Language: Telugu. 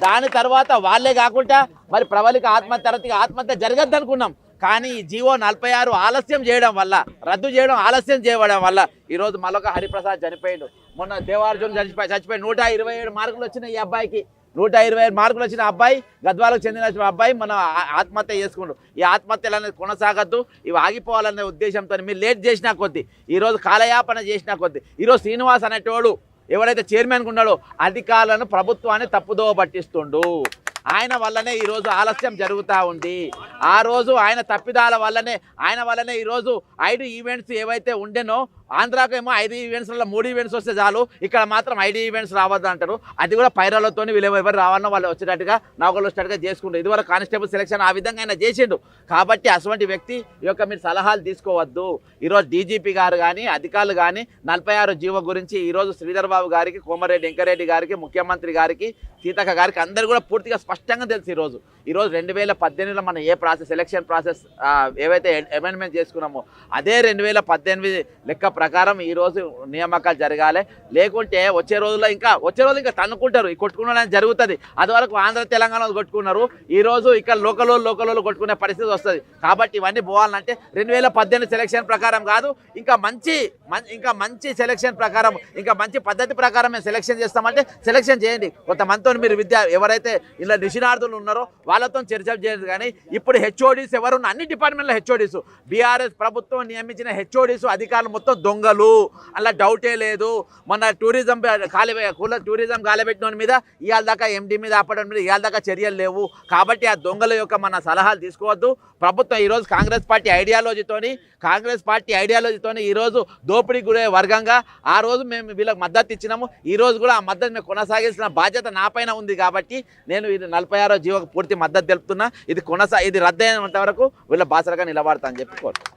దాని తర్వాత వాళ్ళే కాకుండా మరి ప్రబలిక ఆత్మహత్య తర్వాత ఆత్మహత్య జరగద్దు అనుకున్నాం. కానీ ఈ జీవో నలభై ఆరు ఆలస్యం చేయడం వల్ల రద్దు చేయడం ఆలస్యం చేయడం వల్ల ఈరోజు మరొక హరిప్రసాద్ చనిపోయాడు. మొన్న దేవార్జున్ చనిపోయి చచ్చిపోయి నూట ఇరవై ఏడు మార్కులు వచ్చినాయి ఈ అబ్బాయికి. నూట ఇరవై ఐదు మార్కులు వచ్చిన అబ్బాయి గద్వాలకు చెందిన అబ్బాయి మనం ఆ- ఆత్మహత్య చేసుకుండు. ఈ ఆత్మహత్యలు అనేది కొనసాగద్దు ఇవి ఆగిపోవాలనే ఉద్దేశంతో మీరు లేట్ చేసినా కొద్దీ ఈరోజు కాలయాపన చేసినా కొద్దీ. ఈరోజు శ్రీనివాస్ అనేటోడు ఎవరైతే చైర్మన్గా ఉన్నాడో అధికారులను ప్రభుత్వాన్ని తప్పుదోవ పట్టిస్తుండు. ఆయన వల్లనే ఈరోజు ఆలస్యం జరుగుతూ ఉంది. ఆ రోజు ఆయన తప్పిదాల వల్లనే ఆయన వల్లనే ఈరోజు ఐదు ఈవెంట్స్ ఏవైతే ఉండేనో ఆంధ్రాకు ఏమో ఐదు ఈవెంట్స్లలో మూడు ఈవెంట్స్ వస్తే చాలు. ఇక్కడ మాత్రం ఐదు ఈవెంట్స్ రావద్దు అంటారు. అది కూడా పైరాలతో వీళ్ళు ఎవరు రావాలన్నా వాళ్ళు వచ్చేటట్టుగా నాకు వచ్చేటట్టుగా చేసుకుంటారు. ఇదివరకు కానిస్టేబుల్ సెలక్షన్ ఆ విధంగా ఆయన చేసిండు. కాబట్టి అటువంటి వ్యక్తి యొక్క మీరు సలహాలు తీసుకోవద్దు. ఈరోజు డీజీపీ గారు కానీ అధికారులు కానీ నలభై ఆరు జీవో గురించి ఈరోజు శ్రీధర్ బాబు గారికి కోమరెడ్డి వెంకరెడ్డి గారికి ముఖ్యమంత్రి గారికి సీతక్క గారికి అందరు కూడా పూర్తిగా స్పష్టంగా తెలుసు ఈరోజు ఈరోజు రెండు వేల పద్దెనిమిదిలో మనం ఏ ప్రాసెస్ ఎలక్షన్ ప్రాసెస్ ఏవైతే అమెండ్మెంట్ చేసుకున్నామో అదే రెండు వేల పద్దెనిమిది లెక్క ప్రకారం ఈరోజు నియామకాలు జరగాలి. లేకుంటే వచ్చే రోజుల్లో ఇంకా వచ్చే రోజు ఇంకా తన్నుకుంటారు. ఈ కొట్టుకున్న జరుగుతుంది. అది వరకు ఆంధ్ర తెలంగాణ కొట్టుకున్నారు. ఈ రోజు ఇక్కడ లోకల్ లోకల్ కొట్టుకునే పరిస్థితి వస్తుంది. కాబట్టి ఇవన్నీ పోవాలంటే రెండు వేల పద్దెనిమిది సెలక్షన్ ప్రకారం కాదు ఇంకా మంచి మం- ఇంకా మంచి సెలక్షన్ ప్రకారం ఇంకా మంచి పద్ధతి ప్రకారం మేము సెలక్షన్ చేస్తామంటే సెలక్షన్ చేయండి. కొంతమందితో మీరు విద్య ఎవరైతే ఇలా నిషినార్థులు ఉన్నారో వాళ్ళతో చర్చలు చేయదు కానీ ఇప్పుడు హెచ్ఓడీస్ ఎవరు అన్ని డిపార్ట్మెంట్లో హెచ్ఓడీస్. బీఆర్ఎస్ ప్రభుత్వం నియమించిన హెచ్ఓడీస్ అధికారులు మొత్తం దొంగలు. అలా డౌటే లేదు. మన టూరిజం కాలి కుల టూరిజం గాలిపెట్టిన మీద ఇవాళ దాకా ఎండి మీద ఆపడం మీద ఇవాళ దాకా చర్యలు లేవు. కాబట్టి ఆ దొంగల యొక్క మన సలహాలు తీసుకోవద్దు. ప్రభుత్వం ఈరోజు కాంగ్రెస్ పార్టీ ఐడియాలజీతోని కాంగ్రెస్ పార్టీ ఐడియాలజీతోని ఈరోజు దోపిడీ గురే వర్గంగా ఆ రోజు మేము వీళ్ళకి మద్దతు ఇచ్చినాము. ఈ రోజు కూడా ఆ మద్దతు మేము కొనసాగించిన బాధ్యత నాపైన ఉంది కాబట్టి నేను ఇది నలభై ఆరో జీవకు పూర్తి మద్దతు తెలుపుతున్నా ఇది కొనసా ఇది రద్దయినంత వరకు వీళ్ళ బాసలుగా నిలబడతా అని చెప్పి